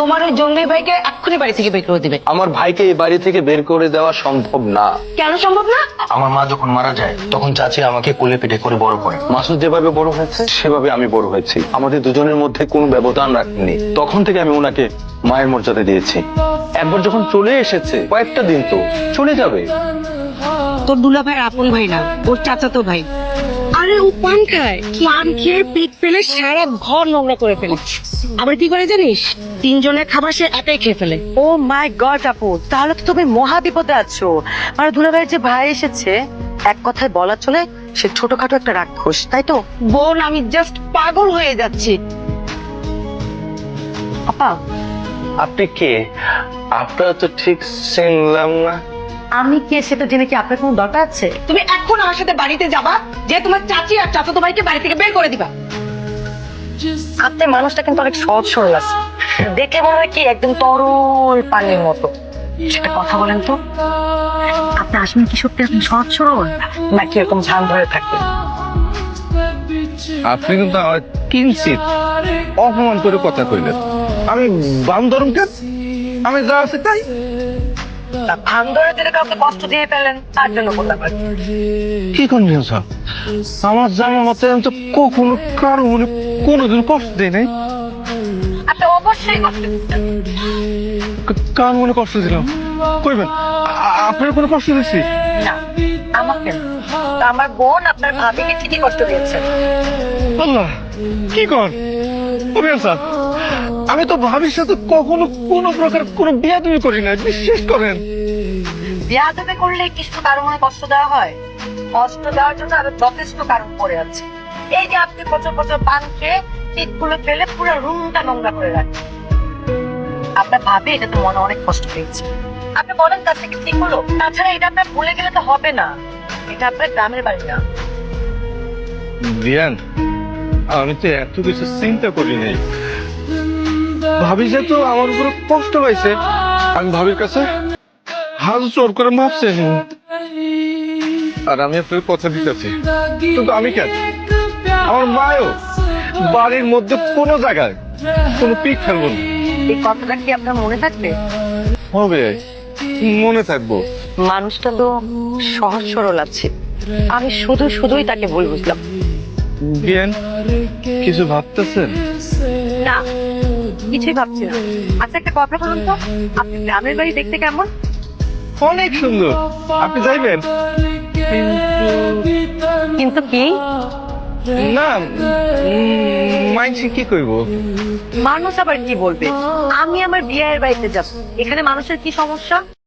তোমার ওই জঙ্গলি ভাইকে এক্ষুনি বাড়ি থেকে বের করে দিবে। আমার ভাইকে এই বাড়ি থেকে বের করে দেওয়া সম্ভব না। কেন সম্ভব না? আমার মা যখন মারা যায় তখন চাচি আমাকে কোলে পিঠে করে বড় করে। মাসুদ যেভাবে বড় হয়েছে সেভাবে আমি বড় হয়েছি। আমাদের দুজনের মধ্যে কোনো ব্যবধান রাখিনি তখন থেকে আমি ওনাকে মায়ের মর্যাদা দিয়েছি। একবার যখন চলে এসেছে কয়েকটা দিন তো চলে যাবে। তোর দুলা ভাই আপন ভাই না ওর চাচাতো ভাই। ও পান খায়। পান খেয়ে পেট পেলে সারা ঘর নোংরা করে ফেলে। আবার কি করে জানিস? তিনজনের খাবার সে একাই খেয়ে ফেলে। ও মাই গড আপু তাহলে তো তুমি মহা বিপদে আছো। মানে দুলাভাইয়ের যে ভাই এসেছে এক কথায় বলা চলে সে ছোটখাটো একটা রাক্ষস তাই তো? বোন আমি জাস্ট পাগল হয়ে যাচ্ছি। আপা। আপনি কে? আপনারা তো ঠিক শুনলাম না। আমি কে সেটা জেনে কি আপনার কোনো দরকার আছে? তুমি এখন আমার সাথে বাড়িতে যাবা যে তোমার চাচি আর চাচাতো ভাইকে বাড়ি থেকে বের করে দিবা। আপনার মানুষটা কিন্তু অনেক সহজ সরল আছে। দেখে মনে হয় কি একদম তরল পানির মতো। সেটা কথা বলেন তো আপনি আসবেন কি সত্যি? আপনি সহজ সরল? নাকি এরকম ঝান ধরে থাকবেন? আপনি কিন্তু আমার কিঞ্চিত অপমান করে কথা কইলেন। আমি বান্দরম কেন? আমি যা আছে তাই। ভান ধরে দিলে কাউকে কষ্ট দিয়ে ফেলেন তার জন্য বললাম আর কি। কি করবেন স্যার? আমার জানা মতে আমি তো কখনো কারও মনে কোনোদিন কষ্ট দেয় নাই। আপনি অবশ্যই কষ্ট কার মনে কষ্ট দিলাম? কইবেন আপনার কোনো কষ্ট দিচ্ছি না আমাকে আমার বোন আপনার ভাবিকে ঠিকই কষ্ট দিয়েছে। আল্লাহ কি কর? অভিয়ান স্যার? আমি তো ভাবির সাথে কখনো কোনো প্রকার কোনো বিয়া তুমি করি না বিশ্বাস করেন। বিয়া দেবে করলে কিছু কারও মনে কষ্ট দেওয়া হয়। কষ্ট দেওয়ার জন্য আরও যথেষ্ট কারণ পড়ে আছে। এই যে আপনি বছর বছর পান খেয়ে পিঠগুলো ফেলে পুরো রুমটা নোংরা করে রাখেন। আপনার ভাবে এটা তো মনে অনেক কষ্ট পেয়েছে। আপনি বলেন তার থেকে ঠিক হলো? তাছাড়া এটা আপনার ভুলে গেলে তো হবে না। এটা আপনার গ্রামের বাড়ি না। বিয়ান আমি তো এত কিছু চিন্তা করি নাই। ভাবি যে তো আমার উপরে কষ্ট পাইছে আমি ভাবির কাছে হাত জোর করে মাপ চাইনি আর আমি আপনার কথা দিতেছি। কিন্তু আমি কেন? আমার মায়ও বাড়ির মধ্যে কোনো জায়গায় কোনো পিক ফেলব না। এই কথাটা কি আপনার মনে থাকবে? হবে মনে থাকব। মানুষটা তো সহজ সরল আছে। আমি শুধু শুধুই তাকে ভুল বুঝলাম। বিয়ান কিছু ভাবতেছেন? না। কিছুই ভাবছি না। আচ্ছা একটা কথা বলুন তো। আপনি গ্রামের বাড়ি দেখতে কেমন? অনেক সুন্দর। আপনি যাইবেন? কিন্তু কি? না মাইনসি কি কইব? মানুষ আবার কি বলবে? আমি আমার বিয়ের বাড়িতে যাব। এখানে মানুষের কি সমস্যা?